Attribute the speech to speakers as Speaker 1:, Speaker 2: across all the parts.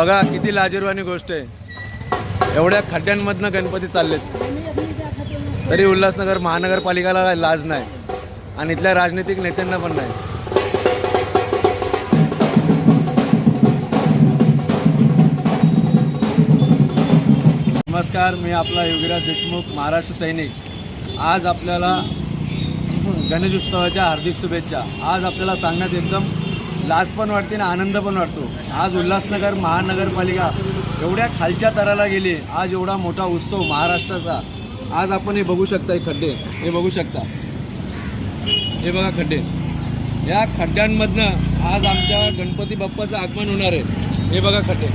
Speaker 1: बघा किती लाजीरवाणी गोष्ट आहे. एवढ्या खड्ड्यांमधनं गणपती चाललेत. तरी उल्हासनगर महानगरपालिकेला लाज नाही. आणि इथल्या राजनैतिक नेत्यांना पण नाही. नमस्कार मी आपला योगीराज देशमुख महाराष्ट्र सैनिक. आज आपल्याला गणेशोत्सवाच्या हार्दिक शुभेच्छा. आज आपल्याला सांगण्यात एकदम लाज पण वाटते आणि आनंद पण वाटतो. आज उल्हासनगर महानगरपालिका एवढ्या खालच्या तराला गेली. आज एवढा मोठा उत्सव महाराष्ट्राचा. आज आपण हे बघू शकता हे खड्डे. हे बघू शकता. हे बघा खड्डे. या खड्ड्यांमधनं आज आमच्या गणपती बाप्पाचं आगमन होणार आहे. हे बघा खड्डे.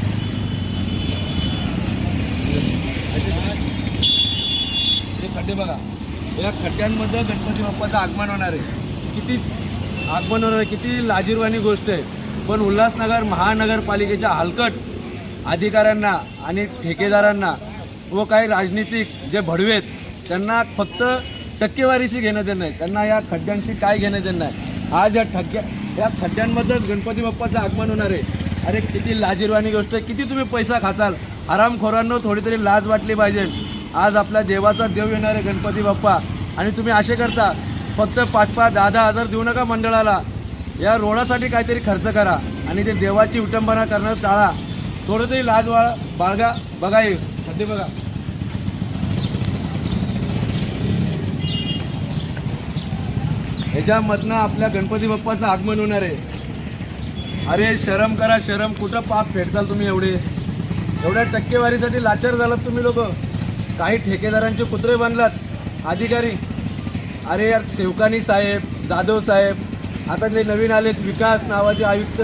Speaker 1: हे खड्डे बघा. या खड्ड्यांमधनं गणपती बाप्पाचं आगमन होणार आहे. किती आगमन होणार आहे किती लाजीरवाणी गोष्ट आहे. पण उल्हासनगर महानगरपालिकेच्या हलकट अधिकाऱ्यांना आणि ठेकेदारांना व काही राजनीतिक जे भडवेत त्यांना फक्त टक्केवारीशी घेणं देणं आहे त्यांना या खड्ड्यांशी काय घेणं देणं आहे आज या ठग्या या खड्ड्यांमध्येच गणपती बाप्पाचं आगमन होणार आहे. अरे किती लाजीरवाणी गोष्ट आहे. किती तुम्ही पैसा खाचाल आरामखोरांनो थोडी तरी लाज वाटली पाहिजे. आज आपल्या देवाचा देव येणार आहे गणपती बाप्पा. आणि तुम्ही असे करता फक्त पाच पाच दहा दहा हजार देऊ नका मंडळाला. या रोडासाठी काहीतरी खर्च करा आणि ते देवाची विटंबना करणं टाळा. थोडं तरी लाज वाळ बाळगा. बघा येईल सध्या बघा. ह्याच्यामधनं आपल्या गणपती बाप्पाचं आगमन होणार आहे. अरे शरम करा शरम. कुठं पाप फेडचाल तुम्ही एवढे? एवढ्या टक्केवारीसाठी लाचार झालात तुम्ही लोक. काही ठेकेदारांचे कुत्रे बनलात. अधिकारी अरे यार सेवकानी साहेब जाधव साहेब आता ते नवीन आलेत विकास नावाचे आयुक्त.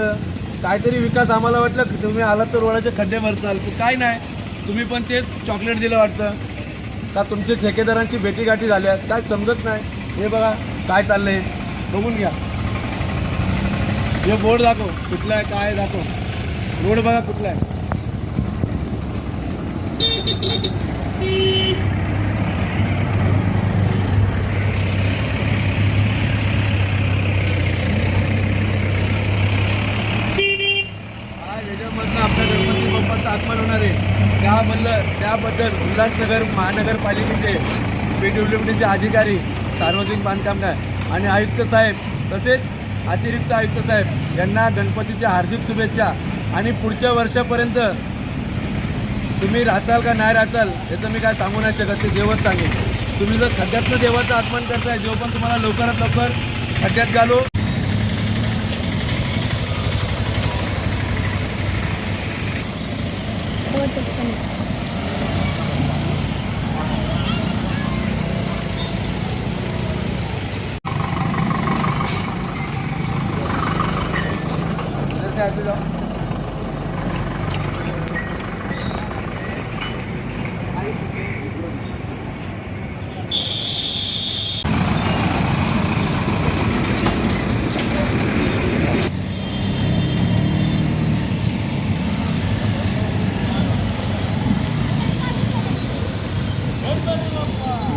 Speaker 1: काहीतरी विकास आम्हाला वाटलं की तुम्ही आलात तर रोडाचे खड्डे भरचाल. पण काय नाही तुम्ही पण तेच चॉकलेट दिलं वाटतं. का तुमचे ठेकेदारांची भेटीगाठी झाल्या? काय समजत नाही. हे बघा काय चाललंय. बघून घ्या. हे बोर्ड दाखव कुठला आहे काय दाखव. रोड बघा कुठला आहे आज याच्यामधनं आपल्या गणपती बाप्पाचं आगमन होणार आहे त्याबद्दल त्याबद्दल उल्हासनगर महानगरपालिकेचे पीडब्ल्यूडीचे अधिकारी सार्वजनिक बांधकामकार आणि आयुक्त साहेब तसेच अतिरिक्त आयुक्त साहेब यांना गणपतीच्या हार्दिक शुभेच्छा आणि पुढच्या वर्षापर्यंत तुम्ही राचाल का नाही राचाल याचं मी काय सांगू नाही शकत ते देवच सांगेल तुम्ही जर खड्ड्यातनं देवाचं आगमन करताय जेव्हा पण तुम्हाला लवकरात लवकर खड्ड्यात घालो